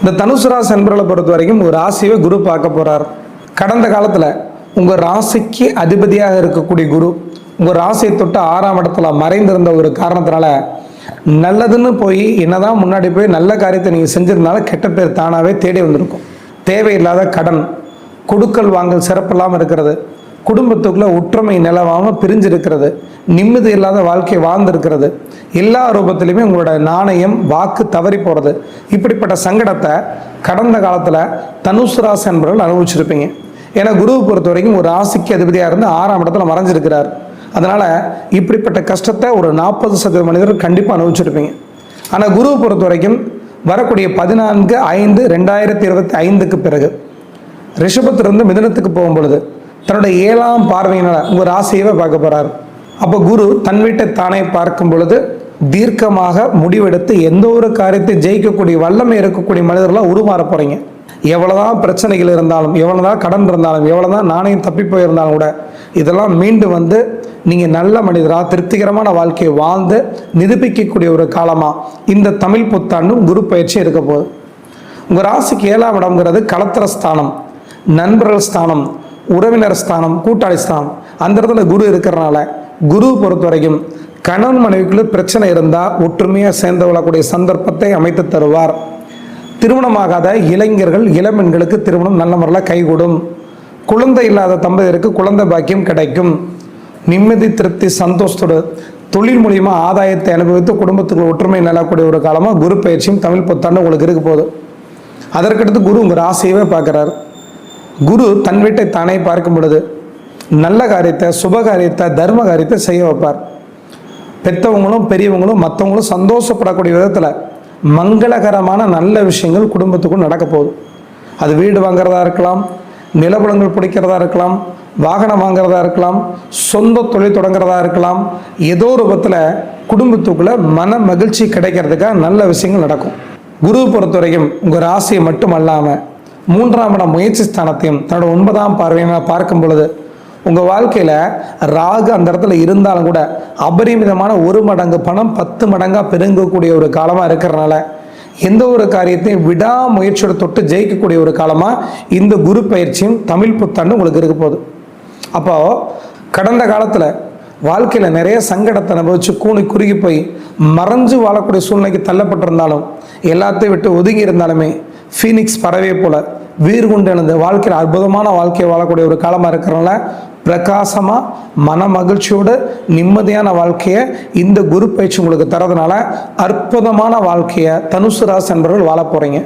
இந்த தனுசு ராசி நண்பர்களை பொறுத்த வரைக்கும் ஒரு ராசியை குரு பார்க்க போறார். கடந்த காலத்தில் உங்கள் ராசிக்கு அதிபதியாக இருக்கக்கூடிய குரு உங்கள் ராசியை தொட்டு ஆறாம் இடத்துல மறைந்திருந்த ஒரு காரணத்தினால நல்லதுன்னு போய் என்னதான் முன்னாடி போய் நல்ல காரியத்தை நீங்கள் செஞ்சிருந்தாலும் கெட்ட பேர் தானாகவே தேடி வந்திருக்கும். தேவையில்லாத கடன் கொடுக்கல் வாங்கல் சிறப்பில்லாமல் இருக்கிறது. குடும்பத்துக்குள்ளே ஒற்றுமை நிலவாமல் பிரிஞ்சிருக்கிறது. நிம்மதி இல்லாத வாழ்க்கை வாழ்ந்திருக்கிறது. எல்லா ரூபத்திலையுமே உங்களோட நாணயம் வாக்கு தவறி போகிறது இப்படிப்பட்ட சங்கடத்தை கடந்த காலத்தில் தனுசு ராசி என்பவர்கள் அனுபவிச்சிருப்பீங்க. ஏன்னா குருவை பொறுத்த வரைக்கும் ஒரு ராசிக்கு அதிபதியாக இருந்து ஆறாம் இடத்துல மறைஞ்சிருக்கிறார். அதனால் இப்படிப்பட்ட கஷ்டத்தை ஒரு நாற்பது சதவீத மனிதர்கள் கண்டிப்பாக அனுபவிச்சிருப்பீங்க. ஆனால் குருவை பொறுத்த வரைக்கும் வரக்கூடிய பதினான்கு ஐந்து ரெண்டாயிரத்தி இருபத்தி ஐந்துக்கு பிறகு ரிஷபத்திலிருந்து மிதனத்துக்கு போகும் பொழுது தன்னுடைய ஏழாம் பார்வையினால் உங்கள் ராசியவே பார்க்க போகிறார் அப்போ குரு தன் வீட்டை தானே பார்க்கும் பொழுது தீர்க்கமாக முடிவெடுத்து எந்த ஒரு காரியத்தை ஜெயிக்கக்கூடிய வல்லமை இருக்கக்கூடிய மனிதர்களாக உருமாற போகிறீங்க எவ்வளோதான் பிரச்சனைகள் இருந்தாலும் எவ்வளவுதான் கடன் இருந்தாலும் எவ்வளவுதான் நாணயம் தப்பி போயிருந்தாலும் கூட இதெல்லாம் மீண்டும் வந்து நீங்கள் நல்ல மனிதராக திருப்திகரமான வாழ்க்கையை வாழ்ந்து நிரூபிக்கக்கூடிய ஒரு காலமாக இந்த தமிழ் புத்தாண்டும் குரு பயிற்சி இருக்க போகுது. உங்கள் ராசிக்கு ஏழாம் இடம்ங்கிறது ஸ்தானம் நண்பர்கள் ஸ்தானம் உறவினர் ஸ்தானம் கூட்டாளி ஸ்தானம். அந்த இடத்துல குரு இருக்கிறனால குரு பொறுத்த வரைக்கும் கணவன் மனைவிக்குள்ள பிரச்சனை இருந்தால் ஒற்றுமையாக சேர்ந்து விழக்கூடிய சந்தர்ப்பத்தை அமைத்து தருவார். திருமணமாகாத இளைஞர்கள் இளம்பெண்களுக்கு திருமணம் நல்ல முறையில் கைகூடும். குழந்தை இல்லாத தம்பதியருக்கு குழந்தை பாக்கியம் கிடைக்கும். நிம்மதி திருப்தி சந்தோஷத்தோடு தொழில் மூலியமாக ஆதாயத்தை அனுபவித்து குடும்பத்துக்கு ஒற்றுமை நிலக்கூடிய ஒரு காலமாக குரு பயிற்சியும் தமிழ் புத்தாண்டு உங்களுக்கு இருக்க போகுது. அதற்கடுத்து குரு உங்கள் ராசியவே பார்க்குறாரு. குரு தன் வீட்டை தானே பார்க்கும் பொழுது நல்ல காரியத்தை சுப காரியத்தை தர்ம காரியத்தை செய்ய வைப்பார். பெற்றவங்களும் பெரியவங்களும் மற்றவங்களும் சந்தோஷப்படக்கூடிய விதத்தில் மங்களகரமான நல்ல விஷயங்கள் குடும்பத்துக்கும் நடக்க போகுது. அது வீடு வாங்குறதா இருக்கலாம் நிலபுலங்கள் பிடிக்கிறதா இருக்கலாம் வாகனம் வாங்குறதா இருக்கலாம் சொந்த தொழில் தொடங்குறதா இருக்கலாம் ஏதோ ஒரு குடும்பத்துக்குள்ளே மன மகிழ்ச்சி கிடைக்கிறதுக்காக நல்ல விஷயங்கள் நடக்கும். குரு பொறுத்த வரைக்கும் உங்கள் ராசியை மட்டும் அல்லாமல் மூன்றாம் இடம் முயற்சி ஸ்தானத்தையும் தன்னோட ஒன்பதாம் பார்வையினால் பார்க்கும் பொழுது உங்கள் வாழ்க்கையில் ராகு அந்த இடத்துல இருந்தாலும் கூட அபரிமிதமான ஒரு மடங்கு பணம் பத்து மடங்காக பெருங்கக்கூடிய ஒரு காலமாக இருக்கிறனால எந்த ஒரு காரியத்தையும் விடாமுயற்சியோட தொட்டு ஜெயிக்கக்கூடிய ஒரு காலமாக இந்த குரு பயிற்சியும் தமிழ் புத்தாண்டு உங்களுக்கு இருக்க போகுது. அப்போது கடந்த காலத்தில் வாழ்க்கையில் நிறைய சங்கடத்தை அனுபவிச்சு கூணி குறுகி போய் மறைஞ்சு வாழக்கூடிய சூழ்நிலைக்கு தள்ளப்பட்டிருந்தாலும் எல்லாத்தையும் விட்டு ஒதுங்கி இருந்தாலுமே ஃபீனிக்ஸ் பறவை போல வீர் கொண்டு எழுந்து வாழ்க்கையில் அற்புதமான வாழ்க்கையை வாழக்கூடிய ஒரு காலமாக இருக்கிறனால பிரகாசமாக மன மகிழ்ச்சியோடு நிம்மதியான வாழ்க்கையை இந்த குரு பயிற்சி உங்களுக்கு தரதுனால அற்புதமான வாழ்க்கையை தனுசு ராசி என்பவர்கள் வாழ போகிறீங்க